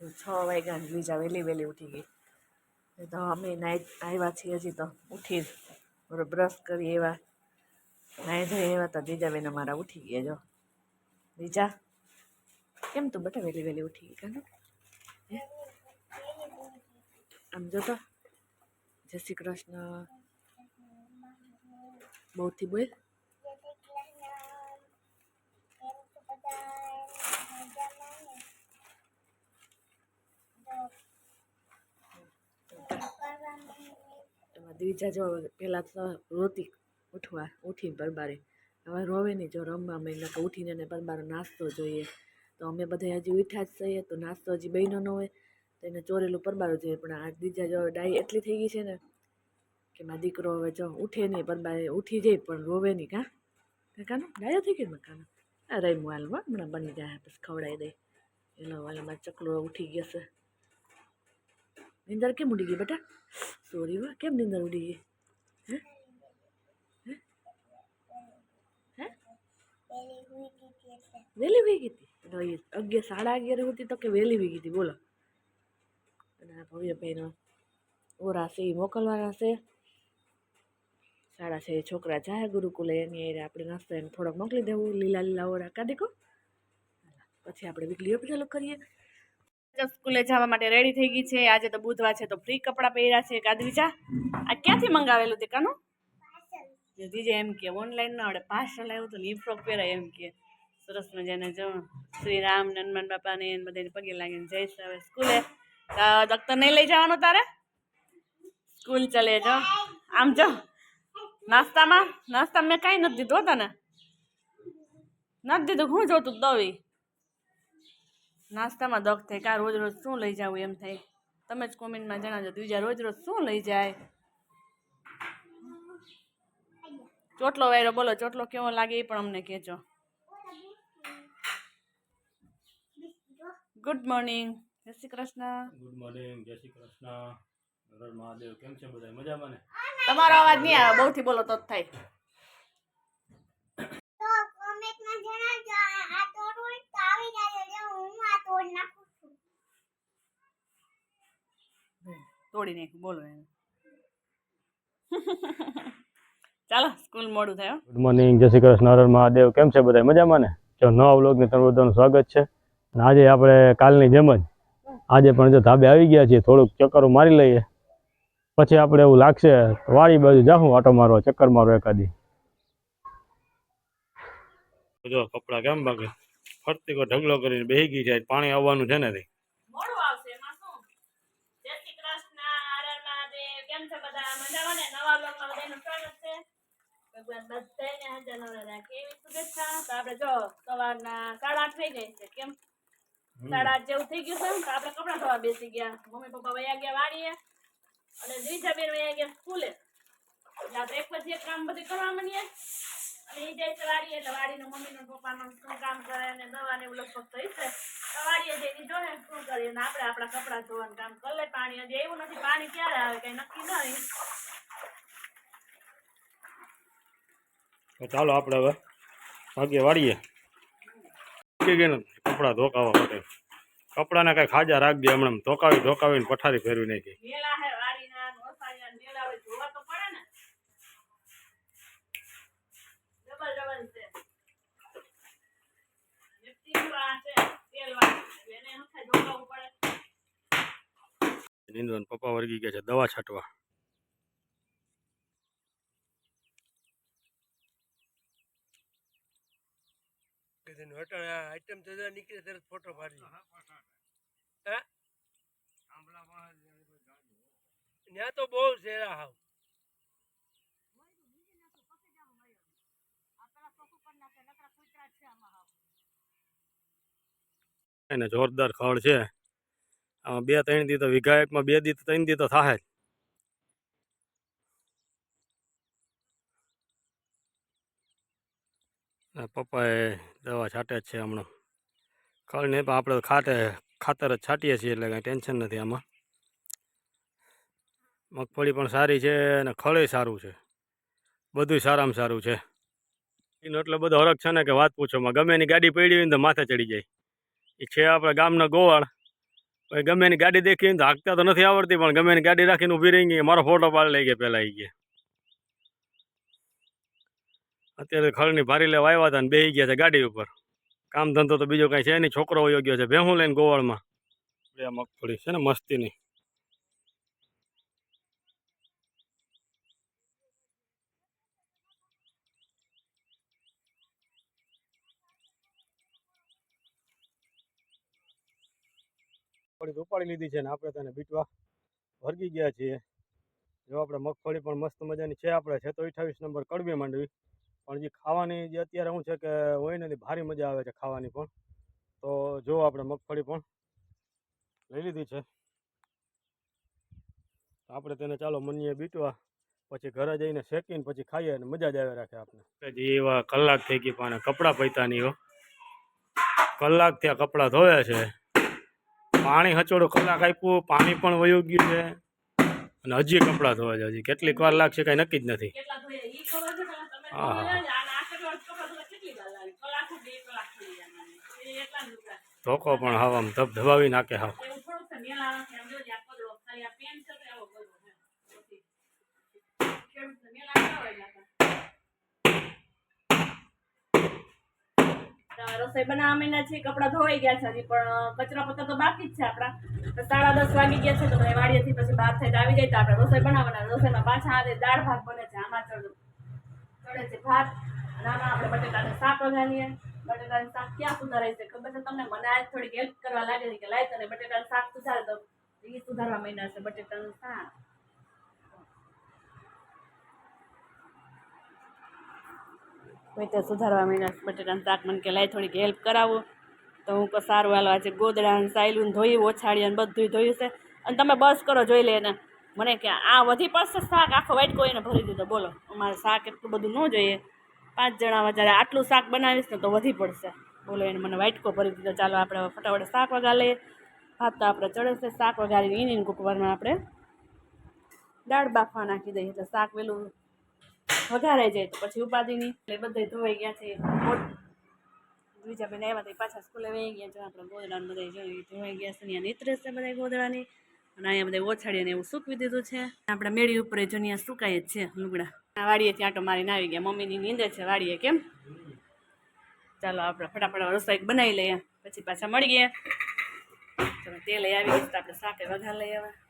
છ વાગ્યા ને લીજા વહેલી વહેલી ઉઠી ગઈ. તો અમે નાઈ આવ્યા છીએ હજી તો ઉઠી જ. બ્રશ કરી એવા. નાઈ ધોઈ એવા તો જીજાબેન અમારા ઉઠી ગયા જો. લીજા કેમ તું બટા વહેલી વહેલી ઉઠી ગઈ કાનો? આમ જો તો. જય શ્રી કૃષ્ણ. બહુથી બોલ. એમાં દ્વિજા જો પહેલાં તો રોતી ઉઠવા ઉઠી પરબારે. હવે રોવે નહીં જો રમવા માંડ્યા કે ઉઠીને એને પરબારો નાસ્તો જોઈએ. તો અમે બધા હજી ઉઠ્યા જ છીએ, તો નાસ્તો હજી બહેનો ન હોય, તો એને ચોરેલું પરબારો જોઈએ. પણ આ દીજા જો ડાઈ એટલી થઈ ગઈ છે ને, કે મારો દીકરો હવે જો ઉઠે નહીં, પરબારે ઉઠી જાય, પણ રોવે નહીં, કાં? કાકાનું? ડાયો થઈ ગયો મકાનો રહી હાલમાં હમણાં બની જાય પછી ખવડાવી દઈ એનો હાલમાં ચકલો ઉઠી ગયો છે. નિંદર કેમ ઉડી ગઈ બેટા સોરી વાહ કેમ નિંદર ઉડી ગઈ હે વહેલી હોઈ ગઈ હતી અગિયાર સાડા અગિયાર હતી તો કે વહેલી હોઈ ગઈ બોલો અને આ ભવ્યભાઈનો ઓરા છે એ મોકલવાના છે સાડા છે છોકરા જાય ગુરુકુલે એની એરે આપણે નાસ્તો એને થોડોક મોકલી દેવું લીલા લીલા ઓરા કાઢી કો પછી આપણે વીકલી અપ ચાલુ કરીએ સ્કૂલે જવા માટે રેડી થઈ ગઈ છે. આજે તો બુધવાર છે તો ફ્રી કપડાં પહેર્યા છે. કાદવીચા આ ક્યાંથી મંગાવેલું તે કાનું? દીદી એમ કે ઓનલાઈન ના આવડે. પાર્સલ આવ્યું તો લીફ્રોક પહેરાય એમ કે. સરસ મજાને જો. શ્રી રામ હનુમાન બાપાને એને બધાને પગે લાગીને જઈશ હવે સ્કૂલે દખ્તર નહીં લઈ જવાનું તારે? સ્કૂલ ચલે જો. આમ જો. નાસ્તામાં નાસ્તા મેં કાંઈ નથી દીધું તને. નથી દીધું. હું જોતું દવી નાસ્તામાં દખ થાય કા રોજ રોજ શું લઈ જાવું એમ થાય. તમે જ કોમેન્ટમાં જણાવજો બીજા રોજ રોજ શું લઈ જાય? ચોટલો વાયરો બોલો ચોટલો કેવો લાગે એ પણ અમને કહેજો. ગુડ મોર્નિંગ જય શ્રી કૃષ્ણ. ગુડ મોર્નિંગ જય શ્રી કૃષ્ણ. હર મહાદેવ. કેમ છે બધા મજામાં ને? તમારો અવાજ નહીં આવે બહુથી બોલો તો જ થાય. કોમેન્ટમાં જણાવજો. આ આ તો આવી જાજો જો હું આ તોડ નાખું છું. તોડી નાખ્યું. બોલો એને. ચાલો સ્કૂલ મોડું થયો. ગુડ મોર્નિંગ જય શ્રી કૃષ્ણ. હર મહાદેવ. કેમ છે બધા? મજામાં ને? જો નવા વ્લોગની તમારું બધાનું સ્વાગત છે. અને આજે આપણે કાલની જેમ જ આજે પણ જો ધાબે આવી ગયા છીએ. થોડુંક ચક્કરો મારી લઈએ. પછી આપણે એવું લાગશે વાળી બાજુ જાઉં આટો મારવા ચક્કર મારો એકાદી. જો કપડા કેમ બાકી? ફરતી કો ઢગલો કરીને બેહી ગઈ જાય પાણી આવવાનું છે ને તો? આપણે જો સવારના સાડા આઠ થઈ ગઈ છે કેમ? સાડા આઠ જેવું થઈ ગયું છે તો આપણે કપડાં ધોવા બેસી ગયા. મમ્મી પપ્પા વયા ગયા વાડીએ અને દ્વિજા બેન વયા ગયા સ્કૂલે. એટલે એક પછી એક કામ બધું કરવા માંડીએ. અને એ જાય છે વાડીએ એટલે વાડીનું મમ્મીનું પપ્પાનું શું કામ કરે ને દવા ને એવું લગભગ થઈ છે. વાડીએ જઈને જોને શું કરીએ ને આપણે આપણા કપડાં ધોવાનું કામ કરી લે. પાણી હજી એવું નથી પાણી ક્યારે આવે કઈ નક્કી નહીં તો ચાલો આપણે હવે ભાગ્ય વાળીએ કપડાં ધોકાવા માટે. કપડાને કઈ ખાજા રાખજે હમણાં. ધોકાવી ધોકાવીને પથારી ફેરવી નાખી મેલા હે વાડીના નોસારીના મેલા હોય જોવા તો પડે ને ડબલ ડબલ છે નિફ્ટી આ છે તેલ વાળી એને હંખા જોડાવવું પડે નિંદવન પપ્પા વર્ગી ગયા છે દવા છાંટવા. આઈટમ તો નીકળે તરત ફોટો પાડી હે ત્યાં તો બહુ શેરા હાવ. એને જોરદાર ખડ છે. આમાં બે ત્રણ દી તો વીઘા એકમાં બે દી તો ત્રણ દી તો થાય જ. પપ્પાએ દવા છાંટે જ છે હમણાં. ખડ નહીં પણ આપણે ખાતે ખાતર જ છાંટીએ છીએ એટલે કાંઈ ટેન્શન નથી આમાં. મગફળી પણ સારી છે અને ખળે સારું છે. બધું સારામાં સારું છે. એનો એટલો બધો હરક છે ને કે વાત પૂછોમાં ગમે એની ગાડી પડી હોય ને તો માથે ચડી જાય. એ છે આપણા ગામના ગોવાળ. પછી ગમે એની ગાડી દેખીને તો હાંકતા તો નથી આવડતી, પણ ગમે એની ગાડી રાખીને ઊભી રહી ગઈ, મારો ફોટો પાડી લઈ ગયા પહેલાં આવી ગયા. અત્યારે ખળની ભારી લેવા આવ્યા હતા ને બેસી ગયા છે ગાડી ઉપર. કામ ધંધો તો બીજો કાંઈ છે નહીં. છોકરો વયો ગયો છે. ભેહું લઈને ગોવાળમાં. બે મગફળી છે ને મસ્તીની. મગફળી ઉપાડી લીધી છે ને આપણે તેને બીટવા વર્ગી ગયા છીએ. જો આપણે મગફળી પણ મસ્ત મજાની છે આપણે, છે તો અઠાવીસ નંબર કડવી માંડવી. પણ જે ખાવાની જે અત્યારે શું છે કે હોય ને ભારી મજા આવે છે ખાવાની પણ. તો જો આપણે મગફળી પણ લઈ લીધી છે. આપણે તેને ચાલો મનીએ બીટવા, પછી ઘરે જઈને શેકીને પછી ખાઈએ અને મજા જ આવે રાખે આપણે. જે એવા કલાક થઈ ગઈ પણ કપડાં પૈતાની કલાક ત્યાં કપડાં ધોયા છે. પાણી હચોડો કલાક આપ્યું, પાણી પણ વયું ગયું છે. અને હજી કપડાં ધોવા છે. હજી કેટલીક વાર લાગશે, કાંઈ નક્કી જ નથી. હા જોઈએ ઈ ખબર છે ને તમે હા. જોયા કપડાં ધોવા કેટલી વાર લાગે? કલાક જ બે કલાક થઈ જાય મને. એ એટલા જ લુગડા. ધોકો પણ હાવ આમ ધબ ધબાવી નાખે હાવ એવું થોડુંક છે, મેલાવાથી આમ જોજે આ પગલો, ખાલી આ પેન છે તો એવો પગલો છે. પછી ખેડૂતને મેલા ના હોય નાખા. તો રસોઈ બનાવવા માંડ્યા છે, કપડાં ધોવાઈ ગયા છે હજી, પણ કચરા પત્તા તો બાકી જ છે આપણા. સાડા દસ વાગી ગયા છે, તો મને વાડીએથી પછી બહાર થઈને આવી જાય તો આપણે રસોઈ બનાવવાના. રસોઈમાં પાછા આજે દાળ ભાત બને છે, આમાં ચડું. ચડે છે ભાત, અને આપણે બટેટાનું શાક વઘારીએ. બટેટાનું શાક ક્યાં સુધારાય છે ખબર છે તમને? મને આજ થોડીક હેલ્પ કરવા લાગે છે કે લાય તને બટેટાનું શાક સુધારે તો એ સુધારવા મહિના છે બટેટાનું શાક. તો સુધારવા માંડ્યા બટેટાનું શાક મને કે લાય થોડીક હેલ્પ કરાવો. તો હું કહું, સારું, હાલો, આજે ગોદડા ને સાયલું ધોયું અને બધું ધોયું છે. અને તમે બસ કરો, જોઈ લે એને. મને કે, આ વધી પડશે શાક? આખો વાટકો એને ભરી દીધો. બોલો, અમારે શાક એટલું બધું ન જોઈએ. પાંચ જણા વધારે આટલું શાક બનાવીશ ને તો વધી પડશે. બોલો, એને મને વાટકો ભરી દીધો. ચાલો, આપણે ફટાફટ શાક વઘાર લઈએ ભાત તો આપણે ચડે શાક વગાડીને ઈની કુકરમાં આપણે દાળ બાફવા નાખી દઈએ. એટલે શાક પેલું વઘારાઈ જાય તો પછી ઉપાધિની એટલે બધા ધોવાઈ ગયા છે. બીજા બેન આવ્યા પાછા સ્કૂલે વહી ગયા જો આપણે ગોદડાને બધા જોઈ ધોવાઈ ગયા છે અહીંયા નીતરે છે બધા ગોદડાની અને અહીંયા બધા ઓછાડીને એવું સૂકવી દીધું છે. આપણે મેળી ઉપર જો અહીંયા સુકાય જ છે લુગડા. આ વાડીએ ત્યાં આટો મારીને આવી ગયા. મમ્મીની નીંદે છે વાડીએ કેમ? ચાલો આપણે ફટાફટ રસોઈ બનાવી લઈએ. પછી પાછા મળીએ. ચલો તેલ આવી ગયા તો આપણે શાકે વઘાર લઈ આવ્યા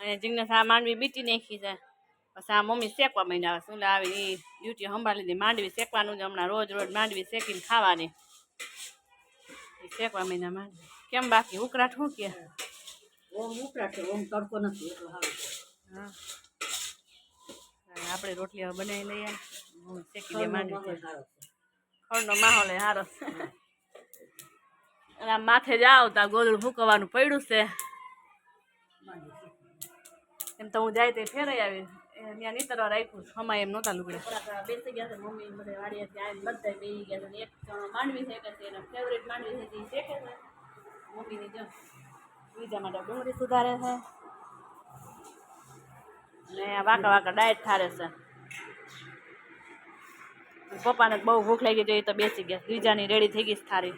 અહીંયા જીજ્ઞાસ આ માંડવી બીટી નાખી છે. પછી આ મમ્મી શેકવા માંડ્યા શું આવી એ ડ્યુટી સંભાળી લીધી માંડવી શેકવાનું જ હમણાં રોજ રોજ માંડવી શેકીને ખાવાની. શેકવા માંડ્યા માંડવી. કેમ બાકી? ઉકળાટ શું કે? ઓમ ઉપરા ઓમ તડકો નથી એટલો હા. આપણે રોટલી બનાવી લઈએ. શેકી દે માંડવી ખળનો માહોલ સારો અને માથે જાવ તો આ ગોદડું ફૂંકવાનું પડ્યું છે. એમ તો હું જાય તે ફેરાઈ આવી ત્યાં નીતરવા રાખ્યું છે. હમાય એમ નહોતા લુગડા. બેસી ગયા છે મમ્મી, બધે વાડીએથી આવીને બધા બેસી ગયા છે. એક જણો માંડવી છે એના ફેવરેટ માંડવી છે શેકે છે મમ્મીની જો, બીજા માટે ડુંગળી સુધારે છે. આ વાંકા વાંકા ડાયટ થારે છે. પપ્પાને બહુ ભૂખ લાગી જોઈએ તો બેસી ગયા. બીજાની રેડી થઈ ગઈ થારી.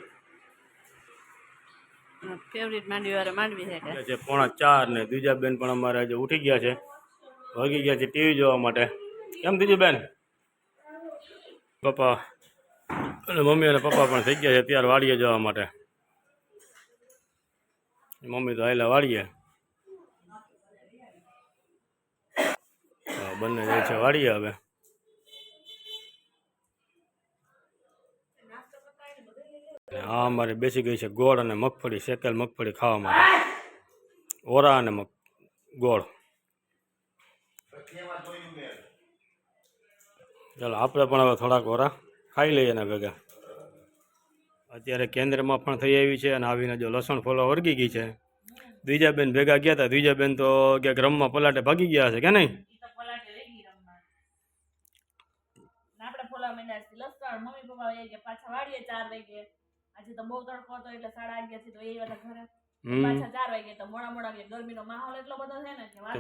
ફેવરેટ માંડવી વાળા માંડવી છે પોણા ચાર ને બીજા બેન પણ અમારે આજે ઉઠી ગયા છે. વાગી ગયા છે ટીવી જોવા માટે. કેમ દીધી બેન? પપ્પા અને મમ્મી અને પપ્પા પણ થઈ ગયા છે અત્યારે વાડીએ જવા માટે. મમ્મી તો આયલા વાડીએ. બંને જાય છે વાડીએ હવે. આ અમારે બેસી ગઈ છે ગોળ અને મગફળી, શેકેલ મગફળી ખાવા માટે. ઓરા અને મગ, ગોળ. ચાલો, આપણે પણ હવે થોડાક ઓરા ખાઈ લઈએ એના ભેગા. અત્યારે કેન્દ્રમાં પણ થઈ આવી છે અને આવીને જો લસણ ફોલો વળગી ગઈ છે. દ્વિજાબેન ભેગા ગયા હતા દ્વિજાબેન તો ક્યાંક રમવા પલાટે ભાગી ગયા હશે, કે નહીં? ને મમ્મી પપ્પા પાછા વાળીએ ચાર વાગે આજે તો બહુ તડકો હતો એટલે સાડા અગિયારથી તો એ બધા ઘરે પાછા ચાર વાગે તો મોડા મોડા વાગે ગરમીનો માહોલ એટલો બધો છે ને કે વાત.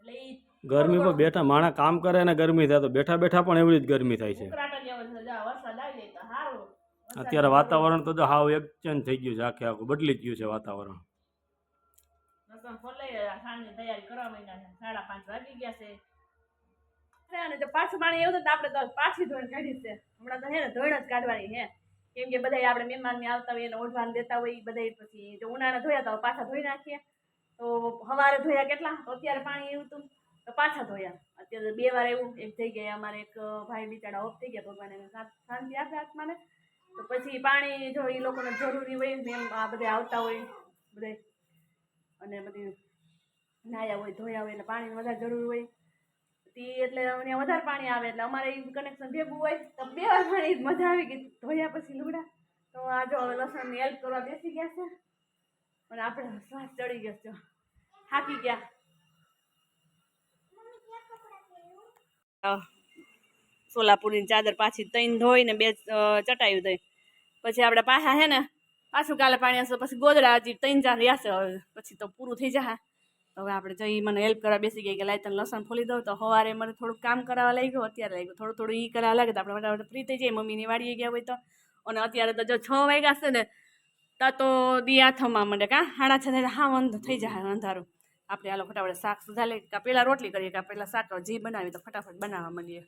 એટલે ઈ ગરમી પર બેઠા માણસ કામ કરે ને ગરમી થાય તો બેઠા બેઠા પણ એવી જ ગરમી થાય છે. અત્યારે વાતાવરણ તો જો હાવ એક ચેન્જ થઈ ગયું છે આખે આખું બદલી ગયું છે વાતાવરણ. વાગી ગયા પાછું પાણી એવું તો આપણે પાછી ધોઈને કાઢી છે. હમણાં તો હે ને ધોઈને જ કાઢવાની છે. કેમ કે બધા આપણે મહેમાન આવતા હોય એને ઓઢવાન દેતા હોય બધા પછી જો ઉનાળા ધોયા તો પાછા ધોઈ નાખીએ. તો સવારે ધોયા કેટલા? તો અત્યારે પાણી એવું હતું. તો પાછા ધોયા. અત્યારે બે વાર એવું એક થઈ ગયા અમારે એક ભાઈ બિચારા ઓફ થઈ ગયા. ભગવાન એને શાંતિ આપે આત્માને. તો પછી પાણી જો એ લોકોને જરૂરી હોય એમ આ બધા આવતા હોય બધે અને બધી નાયા હોય, ધોયા હોય એટલે પાણી વધારે જરૂર હોય. તી એટલે અમને વધારે પાણી આવે એટલે અમારે એ કનેક્શન ભેગું હોય, તો બે વાર પાણી મજા આવી ગઈ. ધોયા પછી લુગડા. તો આ જો લસણની હેલ્પ કરવા બેસી ગયા છે. અને આપણે શ્વાસ ચડી ગયો છે. થાકી ગયા. સોલાપુરની ચાદર પાછી તૈન ધોઈને બે ચટાયું દઈ. પછી આપણે પાછા હે ને, પાછું કાલે પાણી હશે, પછી ગોદડા હજી ત્રણ ચાર રહ્યા છે હવે. પછી તો પૂરું થઈ જશે. તો હવે આપણે જઈ મને હેલ્પ કરવા બેસી ગઈ કે લાય તને લસણ ફોલી દઉં તો સવારે મને થોડુંક કામ કરાવવા લાગી ગયું અત્યારે લાગ્યું થોડું થોડું એ કરાવવા લાગે તો આપણે ફટાફટ ફ્રી થઈ જાય મમ્મીની વાડીએ ગયા હોય તો. અને અત્યારે તો જો છ વાગ્યા છે ને તા તો દિયા થવા માંડે કાં હાડા છ હા અંધ થઈ જાય અંધારું આપણે હાલો ફટાફટ શાક સુધારે કાં પહેલાં રોટલી કરીએ કાં પહેલાં શાક જે બનાવી તો ફટાફટ બનાવવા માંડીએ.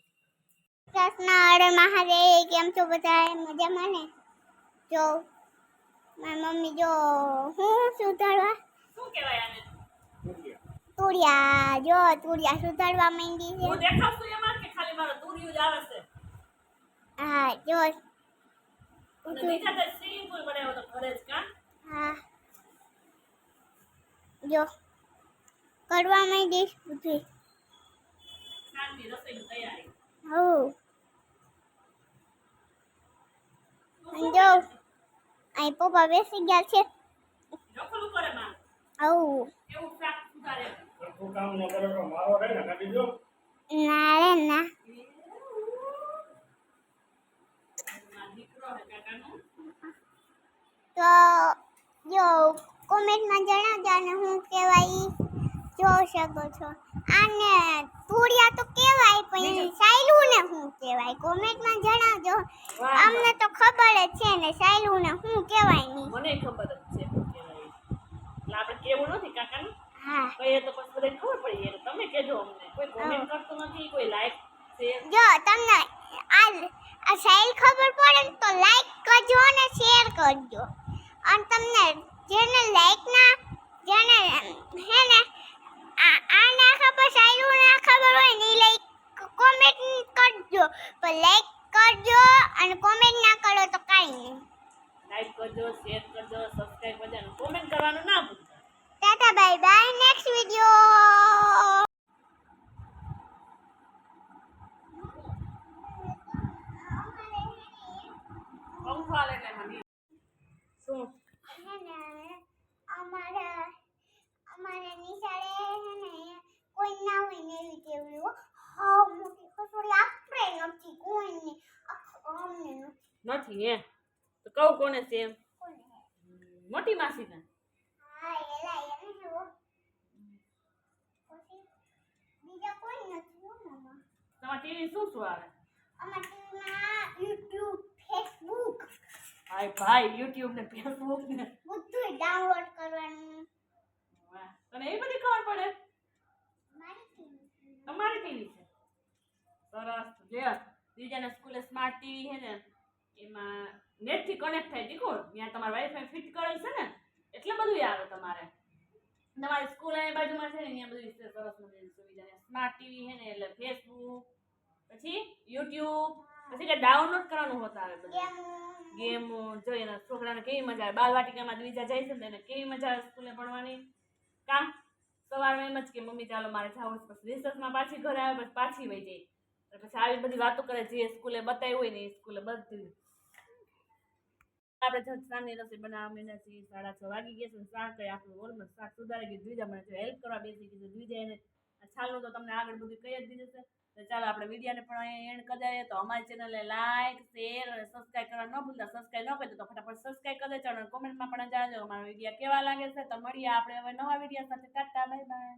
કૃષ્ણ મહાદેવ કેમ છો બધા મજામાં ને? જો મારી મમ્મી જો હું સુધારવા? શું કહેવાય આને? તુરિયા જો તુરિયા સુધારવા માંડી છે. હું દેખાડશું એમાં કે ખાલી મારો તુરિયું જ આવે છે? હા જો. બીજા તો સ્વિમિંગ પુલ બનાવ્યો તો ઘરે જ કાં? હા. જો. કરવા માંડીશ બધી શાંતિ રસોઈની તૈયારી. હવ જો અહીં પપ્પા બેસી ગયા છે. કરે માં આવું એવું શાક સુધારે ના રે ના માં દીકરો હે કાકાનો તો જો, કોમેન્ટમાં જણાવજો અને હું કહેવાય જોઈ શકો છો. અને તુરિયા તો કહેવાય like નથી હે. તો કહું કોને છે એમ? મોટી માસીને. તમારા ટીવી શું શું આવે? હાય ભાઈ યુટ્યુબ ને ફેસબુક ને. બધું ડાઉનલોડ કરવાનું. તને એ બધી ખબર પડે? તમારી ટીવી છે? સરસ જે બીજાને સ્કૂલે સ્માર્ટ ટીવી છે ને એમાં નેટથી કનેક્ટ થાય દીકો ત્યાં તમારે વાઈફાઈ ફિટ કરેલ છે ને, એટલે બધું આવે તમારે. તમારી સ્કૂલ અહીં બાજુમાં છે ને ત્યાં બધું છે સરસ મજાની સુવિધા સ્માર્ટ ટીવી છે ને, એટલે ફેસબુક પછી યુટ્યુબ પછી કે ડાઉનલોડ કરવાનું હોતા આવે બધું. ગેમ ગેમો જોઈએ ને છોકરાને કેવી મજા આવે. બાલવાટિકામાં બીજા જાય છે ને એને કેવી મજા આવે સ્કૂલે ભણવાની? કામ? સવારમાં એમ જ કે, મમ્મી, ચાલો મારે જાવું છે. પછી રિસર્ચમાં પાછી ઘરે આવે, પછી પાછી વહી જાય. પછી આવી બધી વાતો કરે જે સ્કૂલે બતાવી હોય ને એ સ્કૂલે બધી. આપણે સાંજની રસોઈ બનાવવા મહિના છીએ, સાડા છ વાગી ગયા છે શાક આપણું ઓલમોસ્ટ શાક સુધારી ગયું. દ્વિજા મને હેલ્પ કરવા બેસી છે. દ્વિજા એને છાલનું તો તમને આગળ બધું કહી જ દીધું છે. તો ચાલો આપણે વિડીયોને પણ અહીંયા એન્ડ કરી દઈએ. તો અમારી ચેનલને લાઈક શેર અને સબસ્ક્રાઈબ કરવા ન ભૂલતા. સબસ્ક્રાઈબ ન કરી તો ફટાફટ સબસ્ક્રાઈબ કરી દેજો અને કોમેન્ટમાં પણ જણાવજો અમારા વીડિયો કેવા લાગે છે. તો મળીએ આપણે હવે નવા વીડિયો સાથે. Tata bye bye